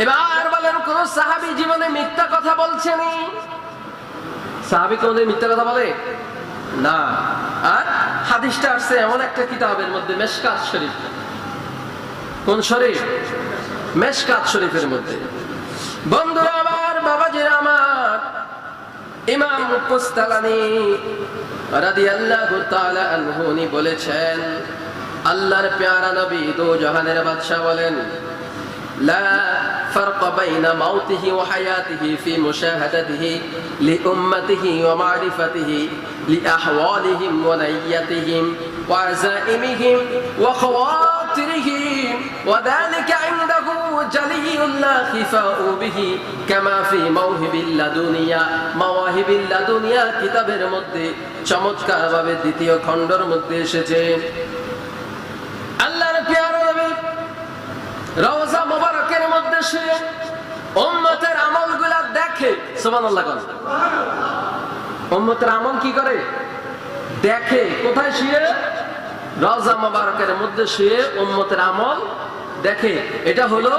এবার বলেন, কোন সাহাবি জীবনে মিথ্যা কথা বলছেনি? সাহাবি কোনদিন মিথ্যা কথা বলে? না। আর হাদিসটা আসছে এমন একটা কিতাবের মধ্যে, মেশকাত শরীফ। কোন শরীফ? মেশকাত শরীফের মধ্যে। বন্ধুরা আমার, বাবাজিরা আমার, ইমাম কুস্তালানি রাদিয়াল্লাহু তাআলা আনহু, উনি বলেছেন, আল্লাহর প্যারা নবী দো জাহানের বাদশা বলেন لا فرق بين موته وحياته في مشاهدته لأمته ومعرفته لأحوالهم ونيتهم وعزائمهم وخواطرهم وذلك عنده جلي لا خفاء به كما في موهب اللدنيا مواهب اللدنيا কিতাবের মধ্যে চমৎকার ভাবে দ্বিতীয় খণ্ডের মধ্যে এসেছে আল্লাহর প্যারা নবী রওজা মোবারকের মধ্যে উম্মতের দেখে, সুবহানাল্লাহ কোন। উম্মতের আমল কি করে? দেখে, কোথায় শুয়ে? রওজা মধ্যে শুয়ে উম্মতের আমল দেখে। এটা হলো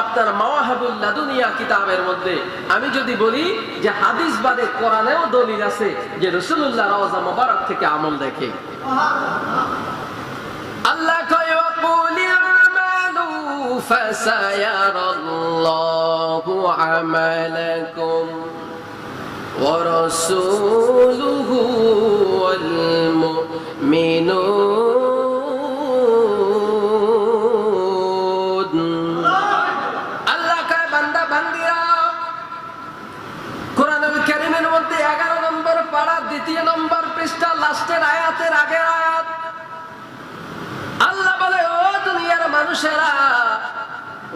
আপনার মাওয়াহাবুল্লাহ দুনিয়া কিতাবের মধ্যে। আমি যদি বলি যে হাদিস বাদে কোরআনেও দলিল আছে যে রসুল্লাহ রওজা মোবারক থেকে আমল দেখে। فسيرى الله عملكم ورسوله والمؤمنون আল্লাহ কয় বান্দা বান্দিরা কোরআনুল কারীমের মধ্যে 11 নম্বর পারা দ্বিতীয় নম্বর পৃষ্ঠা লাস্টের আয়াতের আগের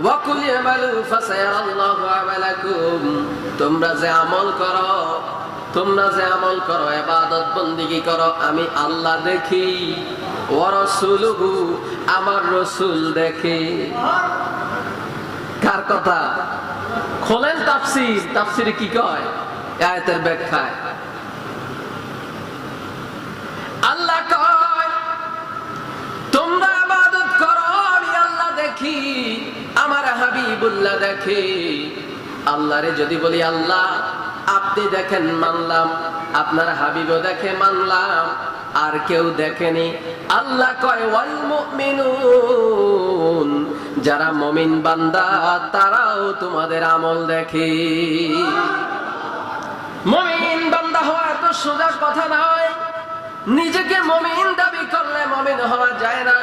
ওয়াকুল ইয়ামালু ফাসায়ারাল্লাহু আমালাকুম। তোমরা যে আমল করো, তোমরা যে আমল করো, ইবাদত বন্দেগী করো, আমি আল্লাহ দেখি ওয়া রাসূলুহু, আমার রাসূল দেখে। কার কথা? খোলেন তাফসীর, তাফসীরে কি কয়? আয়াতের ব্যাখ্যায়। হাবিবুল্লাহ দেখে। আল্লাহরে যদি বলি, আল্লাহ, আপনি দেখেন মানলাম, আপনার হাবিবও দেখে মানলাম, আর কেউ দেখেনি। আল্লাহ যারা মমিন বান্দা, তারাও তোমাদের আমল দেখে। মমিন বান্দা হওয়া এত সোজা কথা নয়। নিজেকে মমিন দাবি করলে মমিন হওয়া যায় না,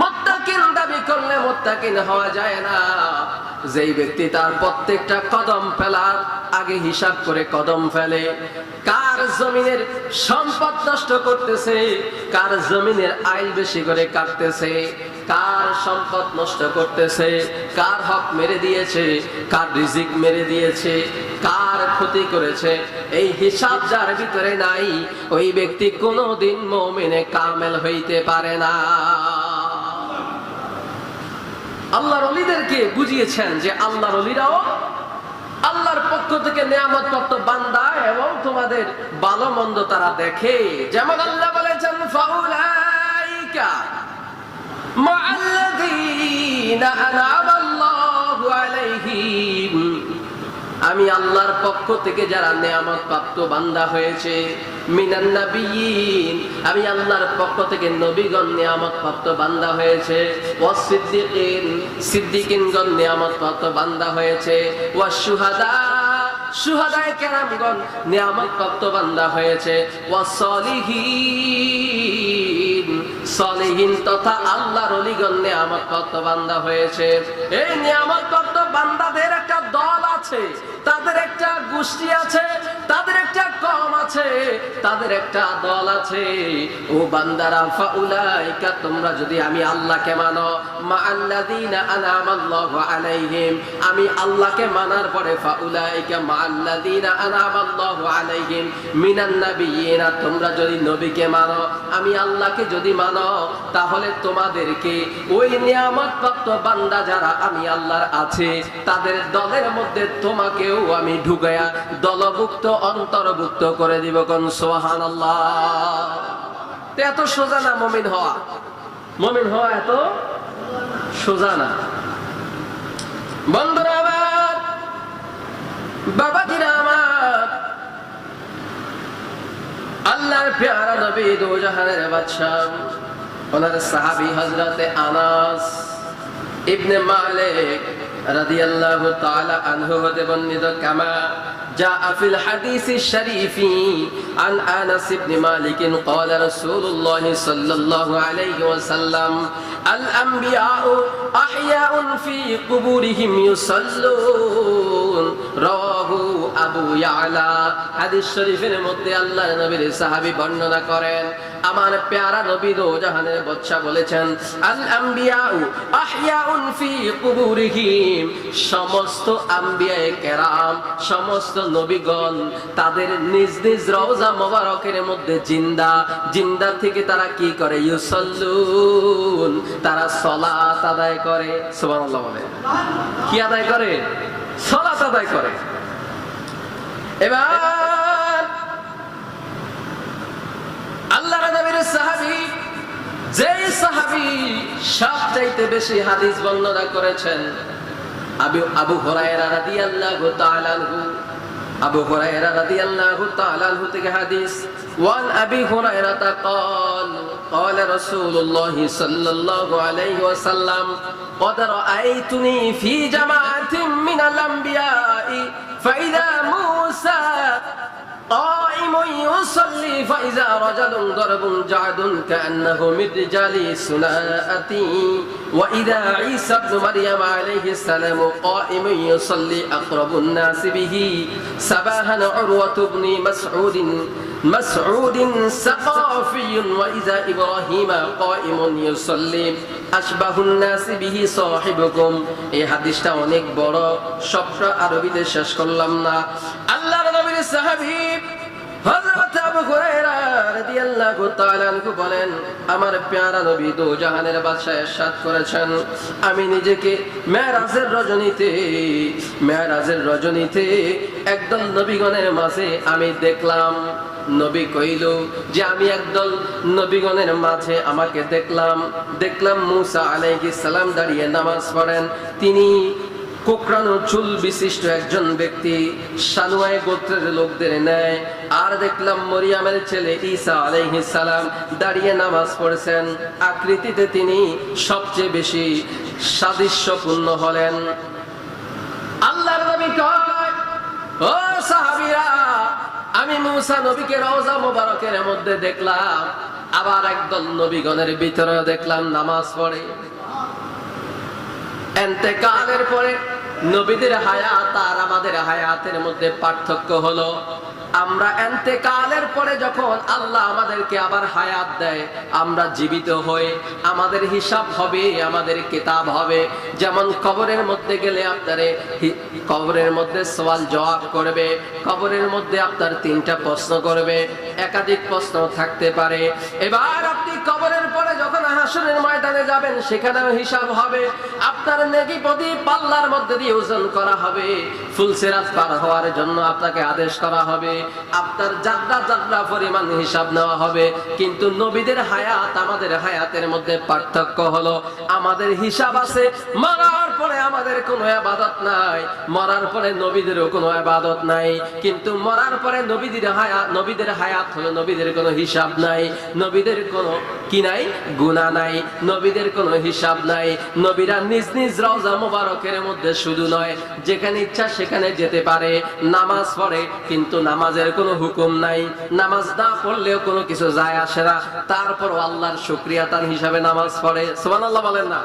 মোত্তাকিন দাবি করলে মোত্তাকিন হওয়া যায় না। যেই ব্যক্তি তার প্রত্যেকটা কদম ফেলার আগে হিসাব করে কদম ফেলে, কার জমিনের সম্পদ নষ্ট করতেছে, কার জমিনের আইল বেশি করে কাটতেছে, কার সম্পদ নষ্ট করতেছে, কার হক মেরে দিয়েছে, কার রিজিক মেরে দিয়েছে, কার ক্ষতি করেছে, এই হিসাব যার ভিতরে নাই, ওই ব্যক্তি কোনোদিন মমিনে কামেল হইতে পারে না। আল্লাহর অলিদেরকে বুঝিয়েছেন যে আল্লাহর অলিরাও আল্লাহর পক্ষ থেকে নিয়ামত প্রাপ্ত বান্দা এবং তোমাদের ভালো মন্দ তারা দেখে। যেমন আল্লাহ বলেছেন, ফাউলাইকা মাআল্লাযীনা আনআমা আল্লাহু আলাইহিম আমি আল্লাহর পক্ষ থেকে যারা নেয়ামত প্রাপ্ত বান্দা হয়েছে আমি আল্লাহর পক্ষ থেকে নবীগণ নিয়ামত প্রাপ্ত বান্দা হয়েছে ওয়াস সিদ্দিকিন সিদ্দিকিনগণ নিয়ামত প্রাপ্ত বান্দা হয়েছে কেরামগণ নিয়ামত প্রাপ্ত হয়েছে ওয়াস সলিহিন সলিহীন তথা হয়েছে। এই নিয়ামত প্রাপ্ত বান্দাদের একটা দল আছে। তাদের একটা গোষ্ঠী আছে, তাদের একটা কম আছে, তাদের একটা দল আছে। ও বান্দারা, ফাউলাইকা, তোমরা যদি আমি আল্লাহকে মানো মা আল্লাযীনা আনআমাল্লাহু আলাইহিম, আমি আল্লাহকে মানার পরে ফাউলাইকা মা আল্লাযীনা আনআমাল্লাহু আলাইহিম, মিনান নাবিয়িনা তোমরা যদি নবীকে মানো, আমি আল্লাহকে যদি মানো, তাহলে তোমাদেরকে ওই নিয়ামত প্রাপ্ত বান্দা যারা আমি আল্লাহর আছে, তাদের দলের মধ্যে তোমাকেও আমি ঢুকায়া দলভুক্ত, অন্তর্ভুক্ত করে দিব কোন? সোহান এত সোজা না মমিন হওয়া? মমিন হওয়া এত সোজা না। বন্ধুরা আবার বাবাজিরা আমার, আল্লাহর পেয়ারা নবী দু জাহানের বাদশাহ, ওনার সাহাবী হযরতে আনাস ইবনে মালিক রাদিয়াল্লাহু তাআলা আনহু হতে বর্ণিত কামা جاء في الحديث الشريف عن انس بن مالك قال رسول الله صلى الله عليه وسلم الانبياء احياء في قبورهم يصلون رواه আবু ইয়ালা হাদিস শরীফের মধ্যে আল্লাহর নবীর সাহাবী বর্ণনা করেন আমার পেয়ারা নবী দো জাহানের বাদশা বলেছেন আল আম্বিয়াউ আহইয়াউন ফি কুবুরিহিম সমস্ত আম্বিয়ায়ে কেরাম সমস্ত নবীগণ, তাদের নিজ নিজ রওজা মোবারকের মধ্যে জিন্দা। জিন্দা থেকে তারা কি করে? ইউসাল্লুন। তারা সলাত আদায় করে। সুবহানাল্লাহ বলে। কি আদায় করে? সলাত আদায় করে। এবার আল্লাহ নবীর সাহাবী, যেই সাহাবী সবচাইতে বেশি হাদিস বর্ণনা করেছেন, আবু আবু হুরায়রা রাদিয়াল্লাহু তাআলা আবু হুরায়রা রাদিয়াল্লাহু তাআলা আনহু থেকে হাদিস وعن أبي هريرة قال قال رسول الله صلى الله عليه وسلم قد رأيتني في جماعة من الأنبياء فإذا موسى قائم يصلي فإذا رجل ضرب جعد كأنه من رجال سناءتي وإذا عيسى ابن مريم عليه السلام قائم يصلي أقرب الناس به سباها عروة بن مسعود مسعود سقافي وإذا إبراهيم قائم يصلي أشبه الناس به صاحبكم এই হাদিসটা অনেক বড় সবটা আরবিতে শেষ করলাম না আল্লাহর নবীর আমার পেয়ারা নবী দো জাহানের আমি নিজেকে মেরাজের রজনীতে মেরাজের রজনীতে একদল নবীগণের মাঝে আমি দেখলাম। নবী কইল যে, আমি একদল নবীগণের মাঝে আমাকে দেখলাম। দেখলাম মুসা আলাইহিস সালাম দাঁড়িয়ে নামাজ পড়েন। তিনি কোকড়ানো চুল বিশিষ্ট একজন ব্যক্তি সানুয়ায় গোত্রের লোকদের নেয় আর দেখলাম মরিয়ামের ছেলে ঈসা আলাইহিস সালাম দাঁড়িয়ে নামাজ পড়ছেন। আকৃতিতে তিনি সবচেয়ে বেশি সাদৃশ্যপূর্ণ হলেন। আল্লাহর নবী কয়, ও সাহাবীরা, আমি মুসা নবীকে রওজা মোবারকের মধ্যে দেখলাম। আবার একদল নবীগণের ভিতরে দেখলাম নামাজ পড়ে। এন্তেকালের পরে নবীদের হায়াত আর আমাদের হায়াতের মধ্যে পার্থক্য হলো, আমরা এন্তেকালের পরে যখন আল্লাহ আমাদেরকে আবার হায়াত দেয়, আমরা জীবিত হয়ে আমাদের হিসাব হবে, আমাদের কিতাব হবে। যেমন কবরের মধ্যে গেলে আপনারে কবরের মধ্যে সওয়াল জবাব করবে, কবরের মধ্যে আপনার তিনটা প্রশ্ন করবে, একাধিক প্রশ্ন থাকতে পারে। এবার আপনি হাসনের ময়দানে যাবেন, সেখানেও হিসাব হবে। আপনার নেকি পদে পাল্লার মধ্যে দিয়ে ওজন করা হবে। ফুলসেরাত পার হওয়ার জন্য আপনাকে আদেশ করা হবে। আপনার যাত্রা যাত্রা পরিমাণ হিসাব নেওয়া হবে। কিন্তু নবীদের হায়াত আমাদের হায়াতের মধ্যে পার্থক্য হলো, আমাদের হিসাব আছে মরার পরে আমাদের কোনো আবাদত নাই। মরার পরে নবীদেরও কোনো আবাদত নাই। কিন্তু মরার পরে নবীদের হায়াত নবীদের হায়াত হলো নবীদের কোনো হিসাব নাই। নবীদের কোনো কি নাই? গুণা নাই। নবীদের কোনো হিসাব নাই। নবীরা নিজ নিজ রওজা মোবারকের মধ্যে শুধু নয়, যেখানে ইচ্ছা সেখানে যেতে পারে। নামাজ পড়ে, কিন্তু নামাজের কোনো হুকুম নাই। নামাজ না পড়লেও কোনো কিছু যায় আসে না। তারপরও আল্লাহর শুক্রিয়া তার হিসাবে নামাজ পড়ে। সুবহানাল্লাহ বলেন না।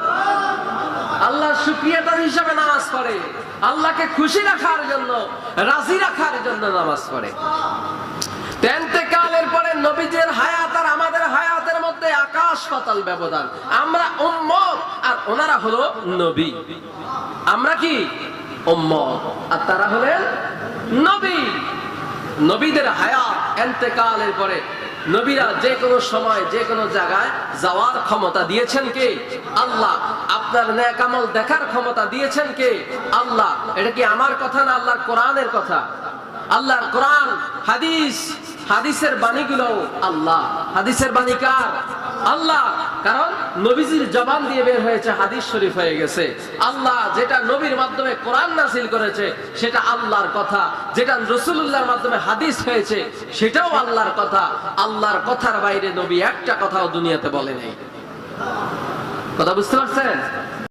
আল্লাহর শুক্রিয়া তার হিসাবে নামাজ পড়ে। আল্লাহকে খুশি রাখার জন্য, রাজি রাখার জন্য নামাজ পড়ে। তেন্তেকালের পরে নবীজের হায়াত আর আমাদের হায়াতের মধ্যে আকাশ পাতাল ব্যবধান। আমরা আর ওনারা হলো নবী। আমরা কি? আর তারা হলেন নবী। নবীদের হায়াত এন্তেকালের পরে নবীরা যে কোনো সময়, যে কোনো জায়গায় যাওয়ার ক্ষমতা দিয়েছেন কে? আল্লাহ। আপনার ন্যাকামল দেখার ক্ষমতা দিয়েছেন কে? আল্লাহ। এটা কি আমার কথা না আল্লাহর কোরআনের কথা? আল্লাহর কোরআন, হাদিস, হাদিসের বাণীগুলো আল্লাহ। হাদিসের বাণী কার? আল্লাহ, কারণ নবীজির জবান দিয়ে বের হয়েছে, হাদিস শরীফ হয়ে গেছে। আল্লাহ যেটা নবীর মাধ্যমে কোরআন নাসিল করেছে, সেটা আল্লাহর কথা। যেটা রসুল্লাহর মাধ্যমে হাদিস হয়েছে, সেটাও আল্লাহর কথা। আল্লাহর কথার বাইরে নবী একটা কথাও দুনিয়াতে বলে নাই। কথা বুঝতে পারছেন?